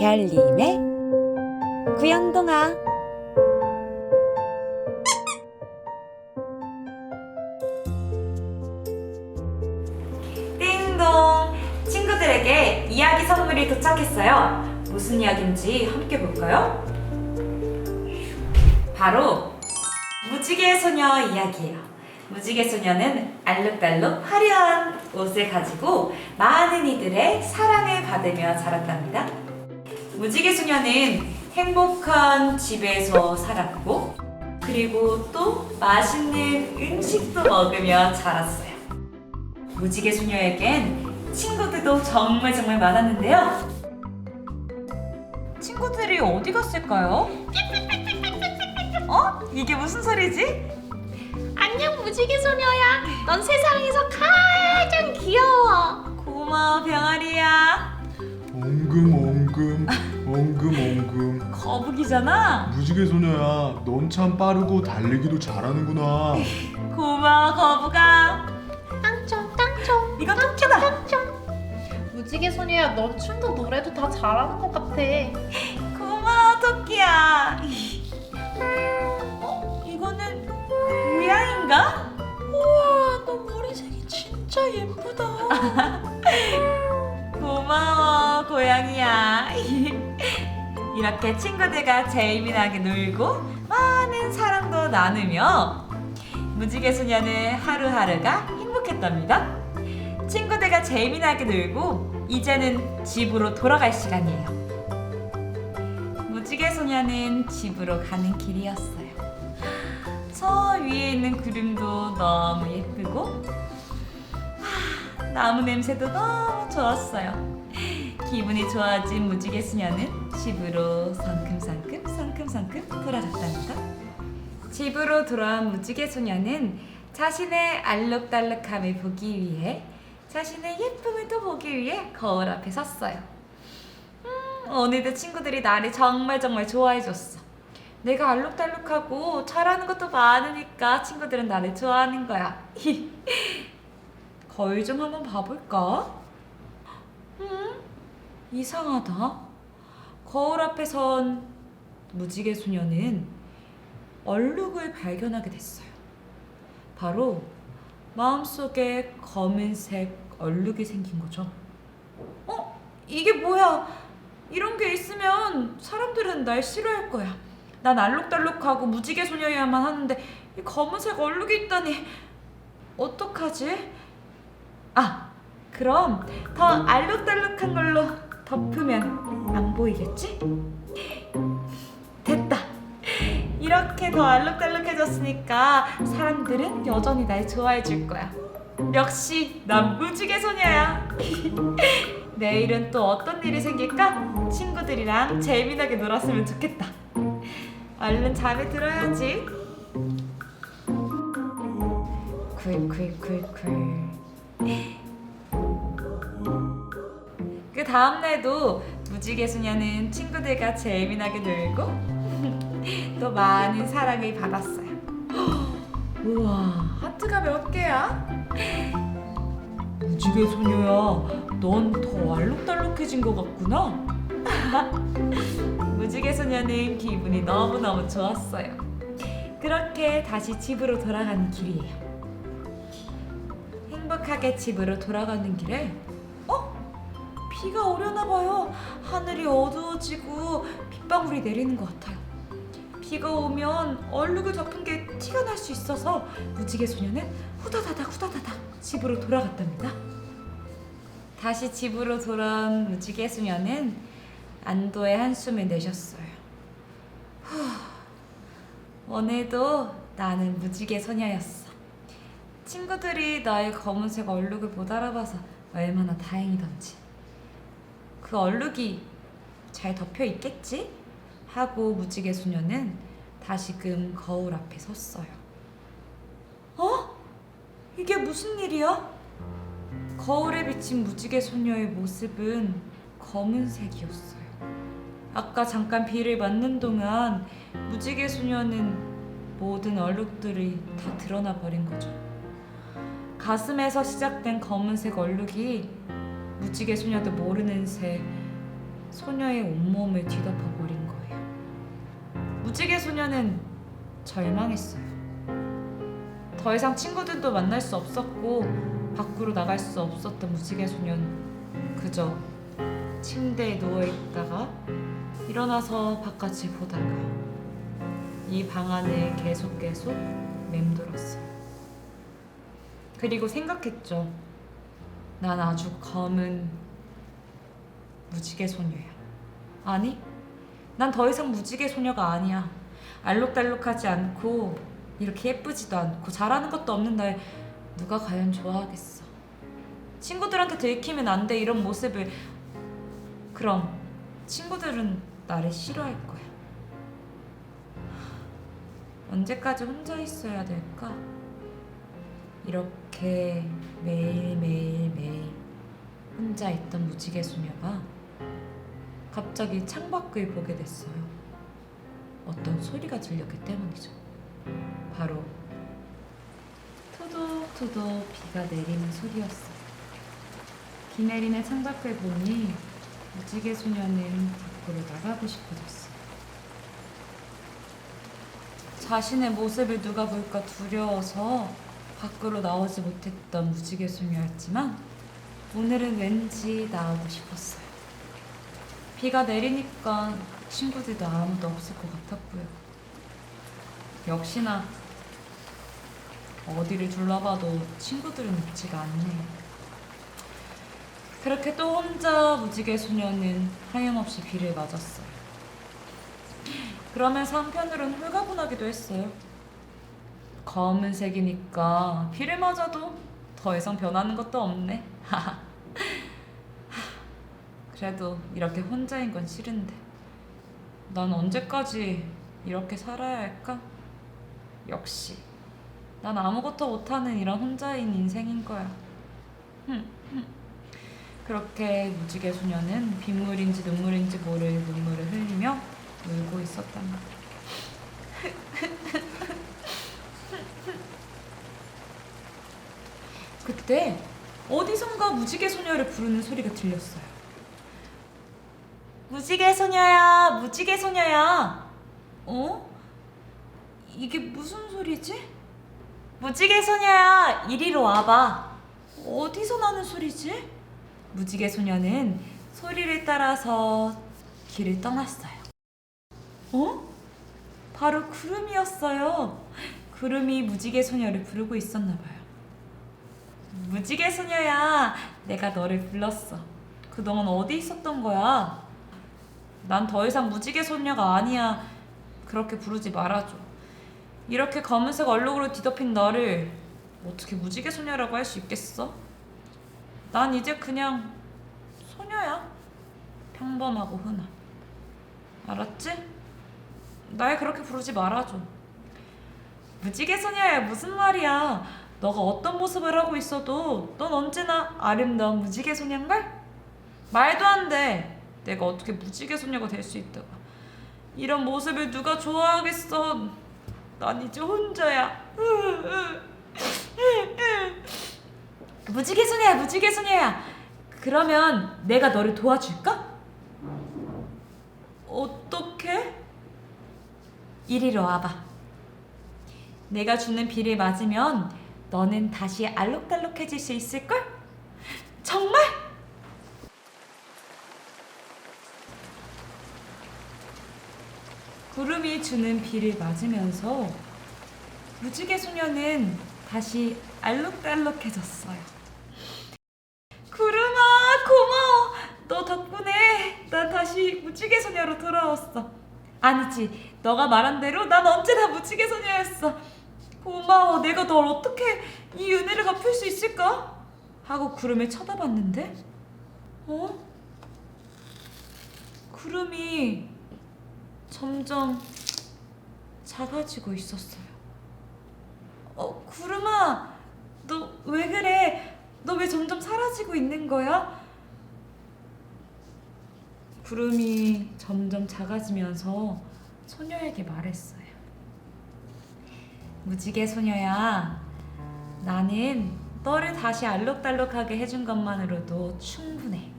별님의 구연동화 띵동. 친구들에게 이야기 선물이 도착했어요. 무슨 이야기인지 함께 볼까요? 바로 무지개 소녀 이야기예요. 무지개 소녀는 알록달록 화려한 옷을 가지고 많은 이들의 사랑을 받으며 자랐답니다 무지개 소녀는 행복한 집에서 살았고 그리고 또 맛있는 음식도 먹으며 자랐어요. 무지개 소녀에겐 친구들도 정말 정말 많았는데요. 친구들이 어디 갔을까요? 어? 이게 무슨 소리지? 안녕 무지개 소녀야. 넌 세상에서 가장 귀여워. 고마워 병아리야. 엉금 엉금 엉금 엉금 거북이잖아. 무지개 소녀야 넌 참 빠르고 달리기도 잘하는구나 고마워 거북아. 땅총 땅총 이건 토끼다. 땅총. 무지개 소녀야, 넌 춤도 노래도 다 잘하는 것 같아. 고마워 토끼야. 어? 이거는 고양인가? 우와, 너 머리색이 진짜 예쁘다. 고마워 고양이야. 이렇게 친구들과 재미나게 놀고 많은 사랑도 나누며 무지개 소녀는 하루하루가 행복했답니다. 친구들과 재미나게 놀고 이제는 집으로 돌아갈 시간이에요. 무지개 소녀는 집으로 가는 길이었어요. 저 위에 있는 구름도 너무 예쁘고 하, 나무 냄새도 너무 좋았어요. 기분이 좋아진 무지개 소녀는 집으로 성큼성큼 성큼성큼 돌아갔답니다. 집으로 돌아온 무지개 소녀는 자신의 알록달록함을 보기 위해 자신의 예쁨을 또 보기 위해 거울 앞에 섰어요. 음, 오늘도 친구들이 나를 정말 정말 좋아해줬어. 내가 알록달록하고 잘하는 것도 많으니까 친구들은 나를 좋아하는 거야. 거울 좀 한번 봐볼까? 음, 이상하다. 거울 앞에 선 무지개 소녀는 얼룩을 발견하게 됐어요. 바로 마음속에 검은색 얼룩이 생긴 거죠. 어? 이게 뭐야? 이런 게 있으면 사람들은 날 싫어할 거야. 난 알록달록하고 무지개 소녀여야만 하는데 이 검은색 얼룩이 있다니 어떡하지? 아, 그럼 더 알록달록한 걸로 덮으면 안 보이겠지? 됐다. 이렇게 더 알록달록해졌으니까 사람들은 여전히 날 좋아해 줄 거야. 역시 난 무지개 소녀야. 내일은 또 어떤 일이 생길까? 친구들이랑 재미나게 놀았으면 좋겠다. 얼른 잠에 들어야지. 쿨쿨쿨쿨. 그 다음날도 무지개 소녀는 친구들과 재미나게 놀고 또 많은 사랑을 받았어요. 우와, 하트가 몇 개야? 무지개 소녀야, 넌 더 알록달록해진 것 같구나. 무지개 소녀는 기분이 너무너무 좋았어요. 그렇게 다시 집으로 돌아가는 길이에요. 행복하게 집으로 돌아가는 길에 어? 비가 오려나 봐요. 하늘이 어두워지고 빗방울이 내리는 것 같아요. 비가 오면 얼룩을 덮은 게 티가 날 수 있어서 무지개 소녀는 후다다닥 후다다닥 집으로 돌아갔답니다. 다시 집으로 돌아온 무지개 소녀는 안도의 한숨을 내셨어요. 후, 오늘도 나는 무지개 소녀였어. 친구들이 나의 검은색 얼룩을 못 알아봐서 얼마나 다행이던지. 그 얼룩이 잘 덮여 있겠지? 하고 무지개 소녀는 다시금 거울 앞에 섰어요. 어? 이게 무슨 일이야? 거울에 비친 무지개 소녀의 모습은 검은색이었어요. 아까 잠깐 비를 맞는 동안 무지개 소녀는 모든 얼룩들이 다 드러나 버린 거죠. 가슴에서 시작된 검은색 얼룩이 무지개 소녀도 모르는 새 소녀의 온몸을 뒤덮어버린 거예요. 무지개 소녀는 절망했어요. 더 이상 친구들도 만날 수 없었고 밖으로 나갈 수 없었던 무지개 소녀는 그저 침대에 누워 있다가 일어나서 바깥을 보다가 이 방 안에 계속 계속 맴돌았어요. 그리고 생각했죠. 난 아주 검은 무지개 소녀야. 아니, 난 더 이상 무지개 소녀가 아니야. 알록달록하지 않고 이렇게 예쁘지도 않고 잘하는 것도 없는 날 누가 과연 좋아하겠어? 친구들한테 들키면 안 돼 이런 모습을 그럼 친구들은 나를 싫어할 거야. 언제까지 혼자 있어야 될까? 이렇게 매일매일매일 혼자 있던 무지개 소녀가 갑자기 창밖을 보게 됐어요. 어떤 소리가 들렸기 때문이죠. 바로 토독토독 비가 내리는 소리였어요. 비 내리는 창밖을 보니 무지개 소녀는 밖으로 나가고 싶어졌어요. 자신의 모습을 누가 볼까 두려워서 밖으로 나오지 못했던 무지개 소녀였지만 오늘은 왠지 나오고 싶었어요. 비가 내리니까 친구들도 아무도 없을 것 같았고요. 역시나 어디를 둘러봐도 친구들은 있지가 않네요. 그렇게 또 혼자 무지개 소녀는 하염없이 비를 맞았어요. 그러면서 한편으론 홀가분하기도 했어요. 검은색이니까 비를 맞아도 더 이상 변하는 것도 없네. 그래도 이렇게 혼자인 건 싫은데. 난 언제까지 이렇게 살아야 할까? 역시 난 아무것도 못하는 이런 혼자인 인생인 거야. 그렇게 무지개 소녀는 빗물인지 눈물인지 모를 눈물을 흘리며 울고 있었단 말 이야. 그때 어디선가 무지개 소녀를 부르는 소리가 들렸어요. 무지개 소녀야, 무지개 소녀야. 어? 이게 무슨 소리지? 무지개 소녀야, 이리로 와봐. 어디서 나는 소리지? 무지개 소녀는 소리를 따라서 길을 떠났어요. 어? 바로 구름이었어요. 구름이 무지개 소녀를 부르고 있었나 봐요. 무지개 소녀야, 내가 너를 불렀어. 그동안 어디 있었던 거야? 난 더 이상 무지개 소녀가 아니야. 그렇게 부르지 말아줘. 이렇게 검은색 얼룩으로 뒤덮인 너를 어떻게 무지개 소녀라고 할 수 있겠어? 난 이제 그냥 소녀야. 평범하고 흔한. 알았지? 날 그렇게 부르지 말아줘. 무지개 소녀야 무슨 말이야? 너가 어떤 모습을 하고 있어도 넌 언제나 아름다운 무지개 소녀인걸? 말도 안 돼. 내가 어떻게 무지개 소녀가 될 수 있다가 이런 모습을 누가 좋아하겠어? 난 이제 혼자야. 무지개 소녀야, 무지개 소녀야. 그러면 내가 너를 도와줄까? 어떻게? 이리로 와봐. 내가 주는 비를 맞으면 너는 다시 알록달록해질 수 있을걸? 정말? 구름이 주는 비를 맞으면서 무지개 소녀는 다시 알록달록해졌어요. 구름아 고마워. 너 덕분에 난 다시 무지개 소녀로 돌아왔어. 아니지, 너가 말한 대로 난 언제나 무지개 소녀였어. 고마워. 내가 널 어떻게 이 은혜를 갚을 수 있을까? 하고 구름을 쳐다봤는데, 어? 구름이 점점 작아지고 있었어요. 어, 구름아, 너 왜 그래? 너 왜 점점 사라지고 있는 거야? 구름이 점점 작아지면서 소녀에게 말했어요. 무지개 소녀야, 나는 너를 다시 알록달록하게 해준 것만으로도 충분해.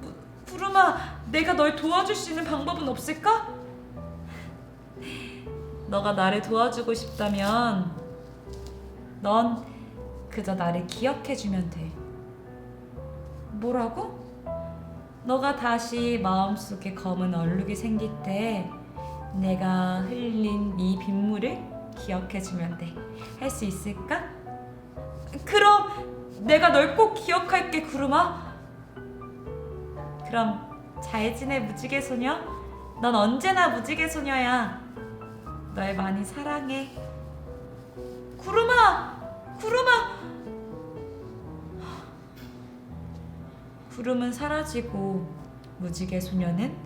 무, 구름아, 내가 널 도와줄 수 있는 방법은 없을까? 너가 나를 도와주고 싶다면 넌 그저 나를 기억해주면 돼. 뭐라고? 너가 다시 마음속에 검은 얼룩이 생길 때 내가 흘린 이 빗물을 기억해주면 돼. 할 수 있을까? 그럼 내가 널 꼭 기억할게, 구름아. 그럼 잘 지내, 무지개 소녀. 넌 언제나 무지개 소녀야. 널 많이 사랑해. 구름아! 구름아! 구름은 사라지고 무지개 소녀는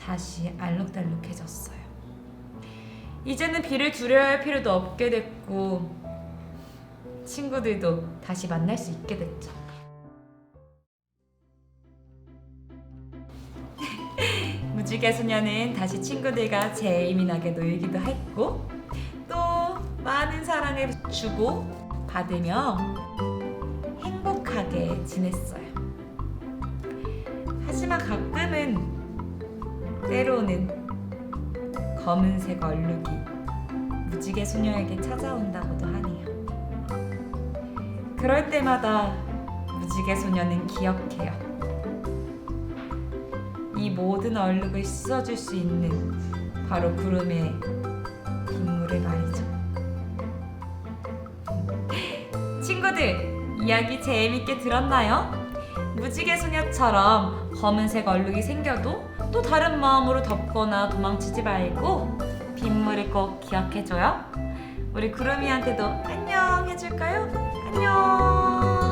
다시 알록달록해졌어요. 이제는 비를 두려워할 필요도 없게 됐고 친구들도 다시 만날 수 있게 됐죠. 무지개 소녀는 다시 친구들과 재미나게 놀기도 했고 또 많은 사랑을 주고 받으며 행복하게 지냈어요. 하지만 가끔은 때로는 검은색 얼룩이 무지개 소녀에게 찾아온다고도 하네요. 그럴 때마다 무지개 소녀는 기억해요. 이 모든 얼룩을 씻어줄 수 있는 바로 구름의 빗물을 말이죠. 친구들, 이야기 재밌게 들었나요? 무지개 소녀처럼 검은색 얼룩이 생겨도 또 다른 마음으로 덮거나 도망치지 말고 빗물을 꼭 기억해줘요. 우리 구름이한테도 안녕 해줄까요? 안녕.